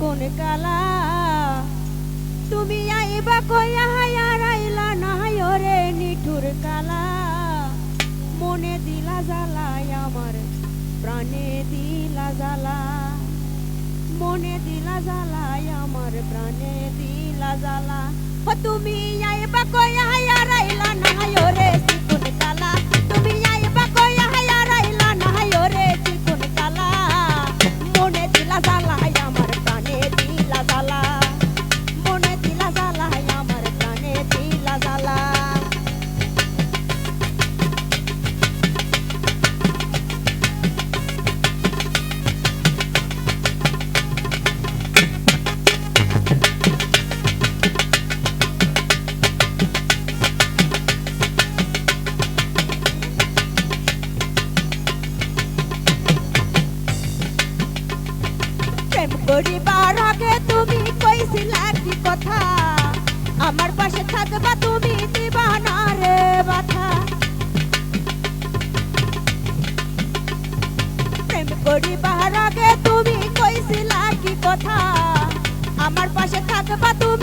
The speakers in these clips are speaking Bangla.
কোন কালা? তুমি আইবা কইয়া হায়া রাইলা না রে নিঠুর কালা। মনে দিলা জ্বালা আমার, প্রাণে দিলা জালা মনে দিলা জ্বালা আমার, প্রাণে দিলা জালা তুমি আইবা কইয়া হায়া প্রেম করিবার আগে তুমি কইছিলা কি কথা? আমার পাশে থাকবা তুমি দিবা না রে বাধা প্রেম করিবার আগে তুমি কইছিলা কি কথা? আমার পাশে থাকবা তুমি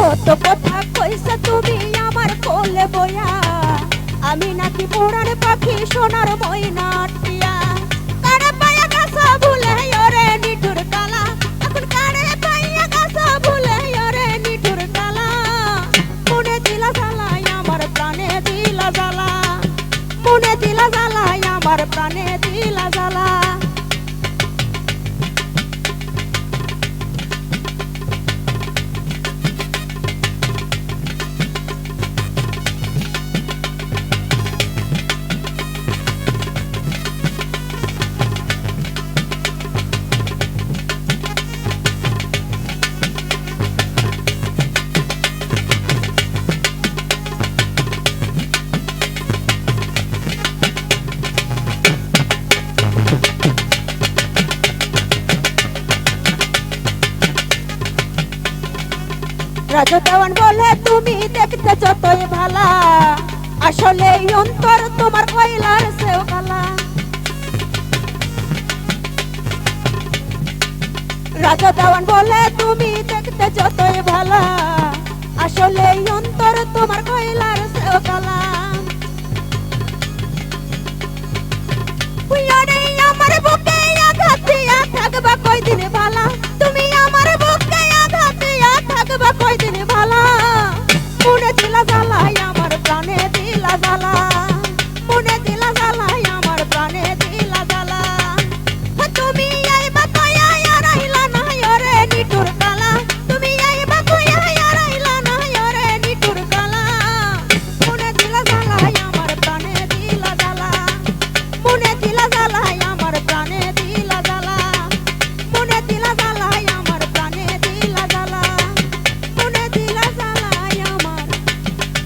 কত কথা কইছে তুমি আমার কোলে বয়া আমি নাকি পুরান পাখি, সোনার ময়না টিয়া কারে পায়া গাছা ভুলে, ওরে নিঠুর কালা? এখন কারে পাইয়া গাছা ভুলে, ওরে নিঠুর কালা? মনে দিলা জ্বালায় আমার প্রাণে দিলা জ্বালা। মনে দিলা জ্বালায় আমার প্রাণে দিলা জ্বালা। রাজদেওয়ান বলে, তুমি দেখতে যতই ভালা। আসলে অন্তর তোমার কয়লার সেও ভালা রাজদাওয়ান বলে, তুমি দেখতে যতই ভালা। আসলে অন্তর তোমার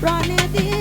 Running the